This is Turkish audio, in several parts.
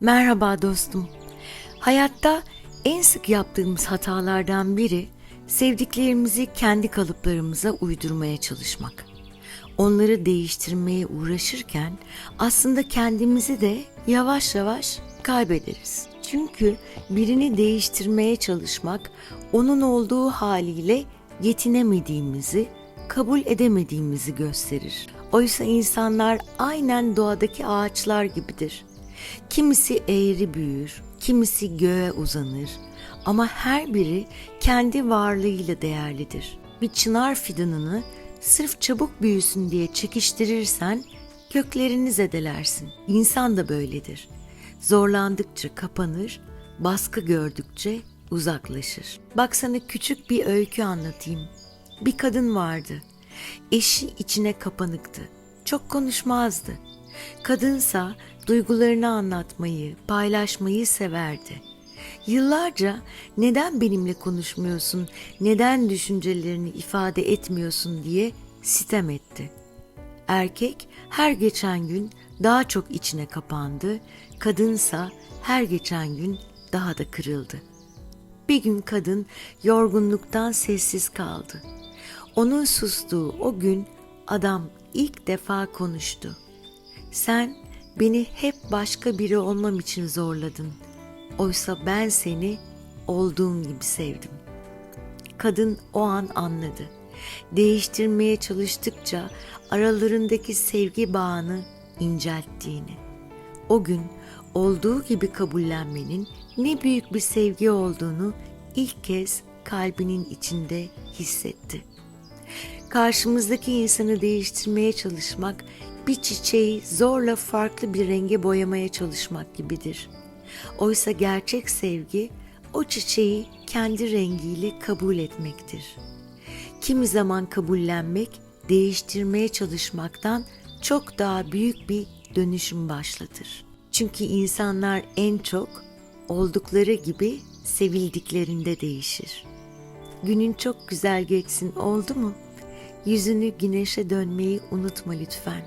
Merhaba dostum. Hayatta en sık yaptığımız hatalardan biri sevdiklerimizi kendi kalıplarımıza uydurmaya çalışmak. Onları değiştirmeye uğraşırken aslında kendimizi de yavaş yavaş kaybederiz. Çünkü birini değiştirmeye çalışmak onun olduğu haliyle yetinemediğimizi, kabul edemediğimizi gösterir. Oysa insanlar aynen doğadaki ağaçlar gibidir. Kimisi eğri büyür, kimisi göğe uzanır ama her biri kendi varlığıyla değerlidir. Bir çınar fidanını sırf çabuk büyüsün diye çekiştirirsen köklerini zedelersin. İnsan da böyledir. Zorlandıkça kapanır, baskı gördükçe uzaklaşır. Bak sana küçük bir öykü anlatayım. Bir kadın vardı. Eşi içine kapanıktı. Çok konuşmazdı. Kadınsa duygularını anlatmayı, paylaşmayı severdi. Yıllarca neden benimle konuşmuyorsun, neden düşüncelerini ifade etmiyorsun diye sitem etti. Erkek her geçen gün daha çok içine kapandı, kadınsa her geçen gün daha da kırıldı. Bir gün kadın yorgunluktan sessiz kaldı. Onun sustuğu o gün adam ilk defa konuştu. Sen beni hep başka biri olmam için zorladın. Oysa ben seni olduğun gibi sevdim. Kadın o an anladı. Değiştirmeye çalıştıkça aralarındaki sevgi bağını incelttiğini. O gün olduğu gibi kabullenmenin ne büyük bir sevgi olduğunu ilk kez kalbinin içinde hissetti. Karşımızdaki insanı değiştirmeye çalışmak bir çiçeği zorla farklı bir renge boyamaya çalışmak gibidir. Oysa gerçek sevgi o çiçeği kendi rengiyle kabul etmektir. Kimi zaman kabullenmek değiştirmeye çalışmaktan çok daha büyük bir dönüşüm başlatır. Çünkü insanlar en çok oldukları gibi sevildiklerinde değişir. Günün çok güzel geçsin oldu mu? Yüzünü güneşe dönmeyi unutma lütfen.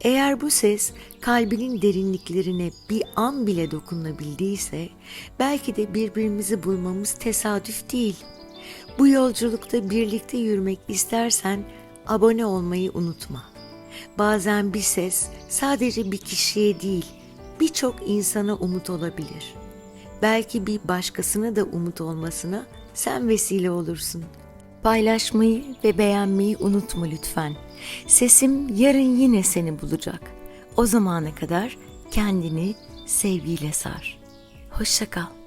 Eğer bu ses kalbinin derinliklerine bir an bile dokunabildiyse belki de birbirimizi bulmamız tesadüf değil. Bu yolculukta birlikte yürümek istersen abone olmayı unutma. Bazen bir ses sadece bir kişiye değil, birçok insana umut olabilir. Belki bir başkasına da umut olmasına sen vesile olursun. Paylaşmayı ve beğenmeyi unutma lütfen. Sesim yarın yine seni bulacak. O zamana kadar kendini sevgiyle sar. Hoşça kal.